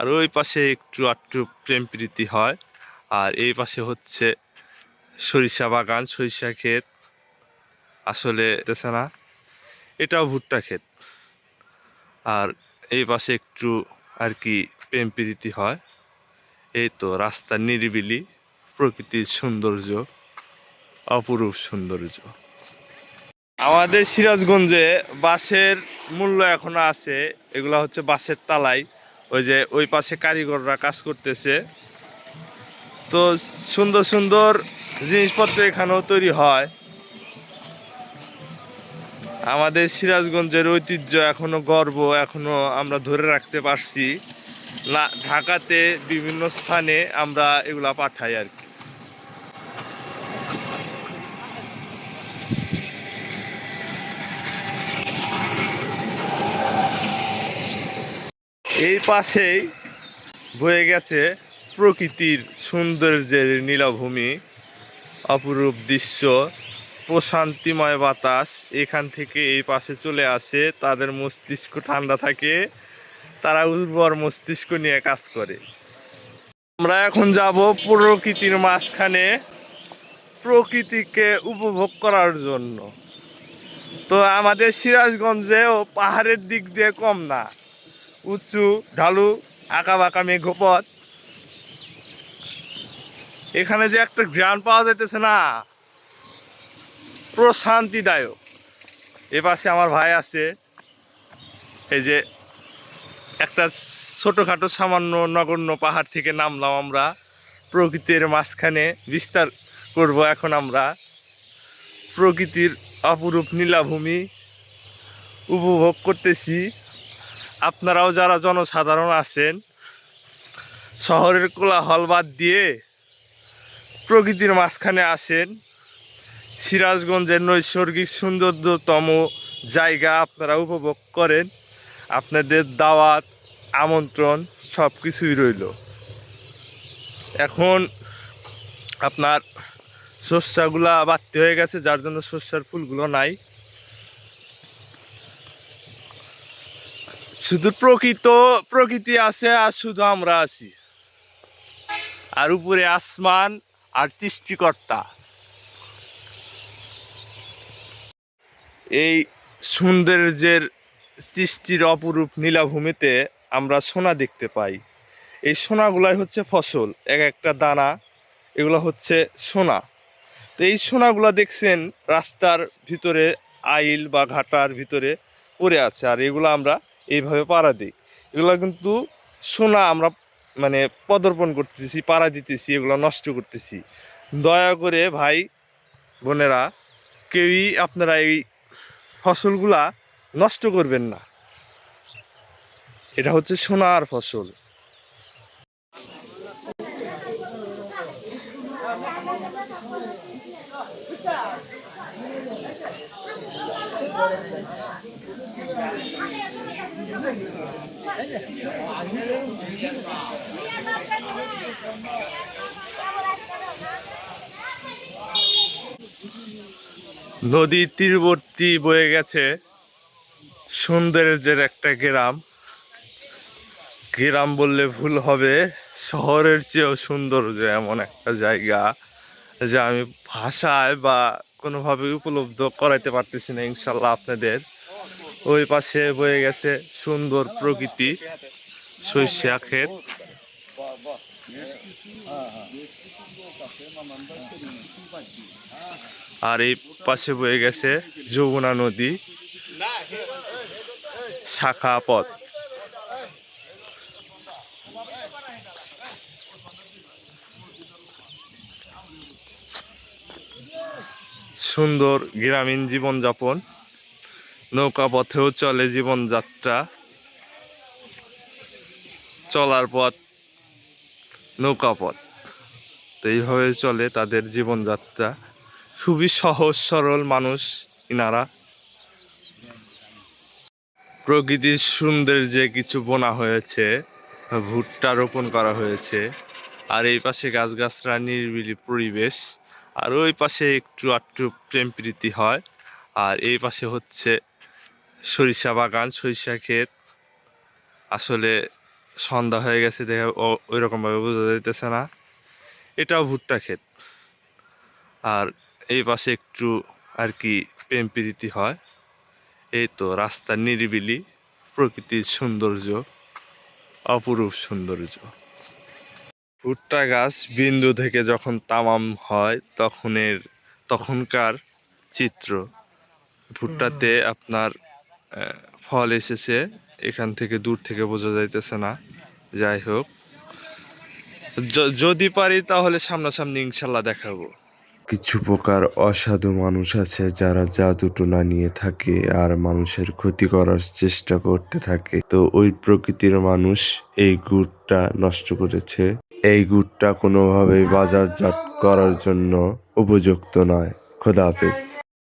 আর ওই পাশে একটু আটটু প্রেম প্রীতি হয়। আর এই পাশে হচ্ছে সরিষা বাগান, সরিষা ক্ষেত। আসলে না, এটাও ভুট্টা ক্ষেত। আর এই পাশে একটু আর কি প্রেম প্রীতি হয়। এই তো রাস্তার নিরিবিলি, প্রকৃতির সৌন্দর্য, অপরূপ সৌন্দর্য। আমাদের সিরাজগঞ্জে বাঁশের মূল্য এখনও আছে, এগুলা হচ্ছে বাঁশের তালাই। ওই যে ওই পাশে কারিগররা কাজ করতেছে। তো সুন্দর সুন্দর জিনিসপত্র এখানেও তৈরি হয়। আমাদের সিরাজগঞ্জের ঐতিহ্য এখনও গর্ব, এখনও আমরা ধরে রাখতে পারছি। না, ঢাকাতে বিভিন্ন স্থানে আমরা এগুলা পাঠাই আর কি। এই পাশেই বয়ে গেছে প্রকৃতির সৌন্দর্যের নীলাভূমি, অপরূপ দৃশ্য, প্রশান্তিময় বাতাস। এখান থেকে এই পাশে চলে আসে তাদের মস্তিষ্ক ঠান্ডা থাকে, তারা উর্বর মস্তিষ্ক নিয়ে কাজ করে। আমরা এখন যাব প্রকৃতির মাঝখানে, প্রকৃতিকে উপভোগ করার জন্য। তো আমাদের সিরাজগঞ্জেও পাহাড়ের দিক দিয়ে কম না। উঁচু ঢালু আঁকা বাঁকা মেঘপথ এখানে যে একটা গ্রান পাওয়া যাইতেছে না, প্রশান্তিদায়ক। এ পাশে আমার ভাই আছে, এই যে একটা ছোটোখাটো সামান্য নগণ্য পাহাড় থেকে নামলাম আমরা। প্রকৃতির মাঝখানে বিস্তার করব এখন আমরা। প্রকৃতির অপরূপ নীলাভূমি উপভোগ করতেছি। আপনারাও যারা জনসাধারণ আছেন, শহরের কোলাহল বাদ দিয়ে প্রকৃতির মাঝখানে আসেন, সিরাজগঞ্জের নৈসর্গিক সৌন্দর্যতম জায়গা আপনারা উপভোগ করেন। আপনাদের দাওয়াত, আমন্ত্রণ সব কিছুই রইল। এখন আপনার শস্যগুলা বাড়তি হয়ে গেছে, যার জন্য শস্যার ফুলগুলো নাই। শুধু প্রকৃত প্রকৃতি আছে আর শুধু আমরা আছি। আর উপরে আসমান আর সৃষ্টিকর্তা। এই সৌন্দর্যের সৃষ্টির অপরূপ নীলাভূমিতে আমরা সোনা দেখতে পাই। এই সোনাগুলাই হচ্ছে ফসল, এক একটা দানা, এগুলো হচ্ছে সোনা। তো এই সোনাগুলা দেখছেন রাস্তার ভিতরে, আইল বা ঘাটার ভিতরে পড়ে আছে, আর এগুলো আমরা এইভাবে পাড়া দিই। এগুলো কিন্তু সোনা আমরা মানে পদর্পণ করতেছি, পাড়া দিতেছি, এগুলো নষ্ট করতেছি। দয়া করে ভাই, বোনেরা, কেউই আপনারা এই ফসলগুলা নষ্ট করবেন না। এটা হচ্ছে সোনার ফসল। নদীর তীরবর্তী বয়ে গেছে সৌন্দর্যের একটা গ্রাম। গ্রাম বললে ভুল হবে। শহরের চেয়েও সৌন্দর্য এমন একটা জায়গা যে আমি ভাষায় বা কোনোভাবে উপলব্ধ করাইতে পারতেছি না, ইনশাল্লাহ আপনাদের। ওই পাশে বয়ে গেছে সুন্দর প্রকৃতি শস্যা ক্ষেত। আর এই পাশে বয়ে গেছে যমুনা নদী, শাখা পথ। সুন্দর গ্রামীণ জীবনযাপন, নৌকা পথেও চলে জীবনযাত্রা, চলার পথ, নৌকা পথ। তো এইভাবে চলে তাদের জীবনযাত্রা। খুবই সহজ, সরল মানুষ ইনারা। প্রকৃতির সৌন্দর্যে কিছু বোনা হয়েছে। ভুট্টা রোপণ করা হয়েছে। আর এই পাশে গাছগাছরা নিরিবিলি পরিবেশ। আর ওই পাশে একটু আটটু প্রেম প্রীতি হয়। আর এই পাশে হচ্ছে সরিষা বাগান, সরিষা ক্ষেত। আসলে সন্ধ্যা হয়ে গেছে দেখে ওই রকমভাবে বোঝা যাইতেছে না। এটাও ভুট্টা ক্ষেত। আর এই পাশে একটু আর কি প্রেম প্রীতি হয়। এই তো রাস্তার নিরিবিলি, প্রকৃতির সৌন্দর্য। অপরূপ সৌন্দর্য। ভুট্টা গাছ বিন্দু থেকে যখন তামাম হয় তখনের তখনকার চিত্র। ভুট্টাতে আপনার ফল এসেছে এখান থেকে দূর থেকে বোঝা যাইতেছে না। যাই হোক। যদি পারি তাহলে সামনাসামনি ইনশাল্লাহ দেখাবো। কিছু প্রকার অসাধু মানুষ আছে যারা জাদু টোনা নিয়ে থাকে আর মানুষের ক্ষতি করার চেষ্টা করতে থাকে। তো ওই প্রকৃতির মানুষ এই গুড়টা নষ্ট করেছে। এই গুড়টা কোনোভাবেই বাজারজাত করার জন্য উপযুক্ত নয়। খোদা হাফেজ।